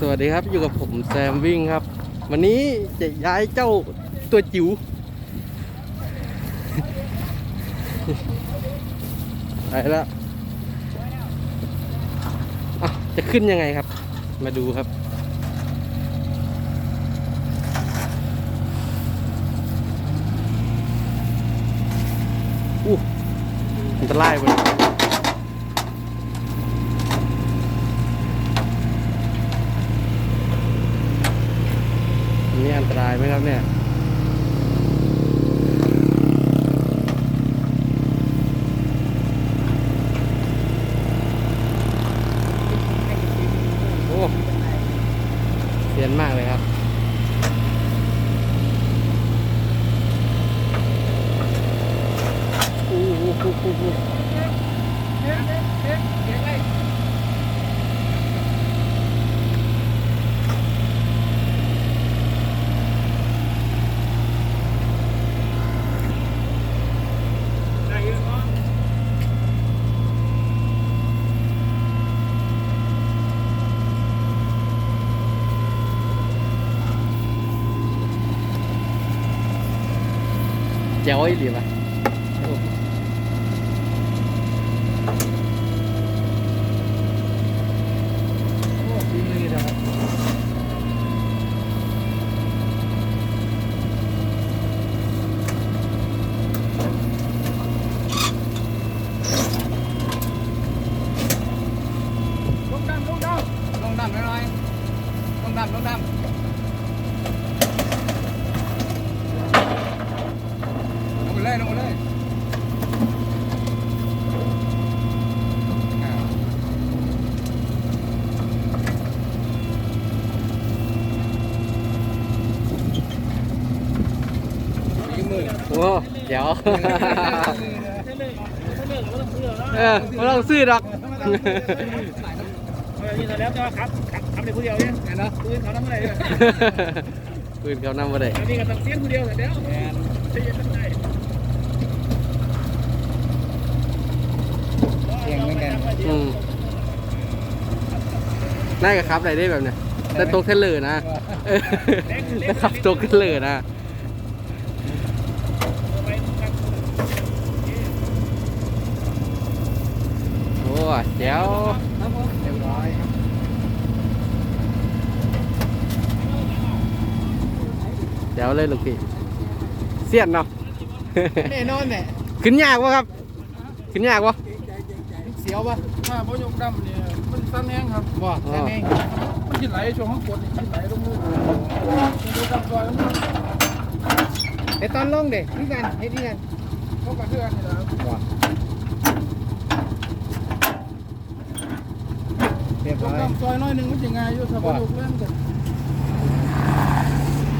สวัสดีครับอยู่กับผมแซมวิ่งครับ วันนี้จะย้ายเจ้าตัวจิ๋วไปแล้วอะจะขึ้นยังไงครับ มาดูครับ อู้อันตรายไปเลยอั นนี่อันตรายไหมครับเนี่ย โอ้เสียนมากเลยครับ อู้หูหูหูหู เจ๋วอีหลีป่ะโอ้โอ้ดีเลยนะครับลงดำลงดำลงดำหน่อยๆลงดำลงดำลงไปเลยลงไปเลยอ่า อีกมือ โอ้เดี๋ยวเออไม่ต้องซื้อหรอกเออนี่แล้วแต่ว่าครับครับครับในผู้เดียวเนี่ยเนาะปืนเขาทำอะไรเนี่ยปืนเขานำมาได้อันนี้ก็ต้องเสียงผู้เดียวแต่เดียวจะยังไงเสียงเหมือนกันอืมน่าจะครับอะไรได้แบบเนี้ยแต่โต๊ะเทเลอร์นะเออนะครับโต๊ะเทเลอร์นะ โอ้เดี๋ยวครับผมเรียบร้อยครับเดี๋ยวเลยลูกพี่เสียนเนาะแน่นอนเนี่ยขึ้นยากวะครับขึ้นยากวะเสียวป่ะถ้าพยกดำเนี่ยมันสั้นแห้งครับบ่แค่นี้มันกินไหลช่วงข้างบนนี่กินไหลลงมือพยกดำซอยลงมือไอ้ตอนลงเด็กนี่กันเฮ็ดนี่กันพวกกระเทือนนี่แหละครับ เรียบพยร้กอยดำซอยน้อยหนึ่งมันจะง่ายอยู่ถ้าพยกเล่นกัน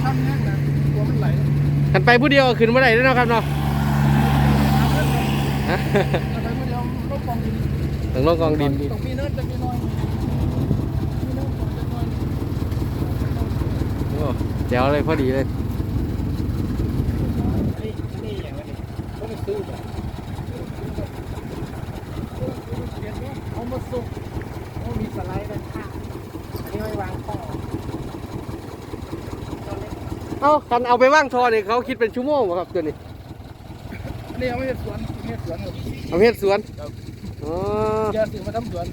สั้นแห้งนะกลัวมันไหลกันไปผู้เดียวก็ขึ้นมาได้แล้วเนาะครับเนาะฮะถ้าไปมันยอมลบกองดินถึงลงกองดินต้องมีเนิร์ดจะมีน้อยมีเนิร์ดจะน้อยโอ้เจ๋วเลยพอดีเลยนี่นี่อย่างนี้ต้องไปซื้อแบบเอามาสุกโอ้ มีสไลด์ด้านข้างอันนี้ไว้วางข้อเอ้ากันเอาไปว่างทอนี่เขาคิดเป็นชั่วโมงบ่ครับตัวนี้อันนี้เอาไว้เฮ็ดสวนเฮ็ดสวนครับเอาเฮ็ดสวนอ๋ออย่าซื้อมาทำสวน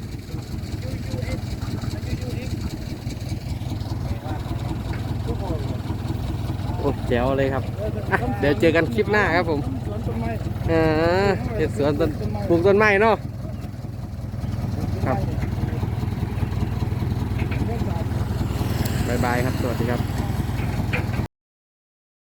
โอ้แจ๋วเลยครับอะเดี๋ยวเจอกันคลิปหน้าครับผมสวนต้นไม้ อ่าเฮ็ดสวนต้นปลูกต้นไม้เนาะ ครับ บ๊ายบายครับ สวัสดีครับ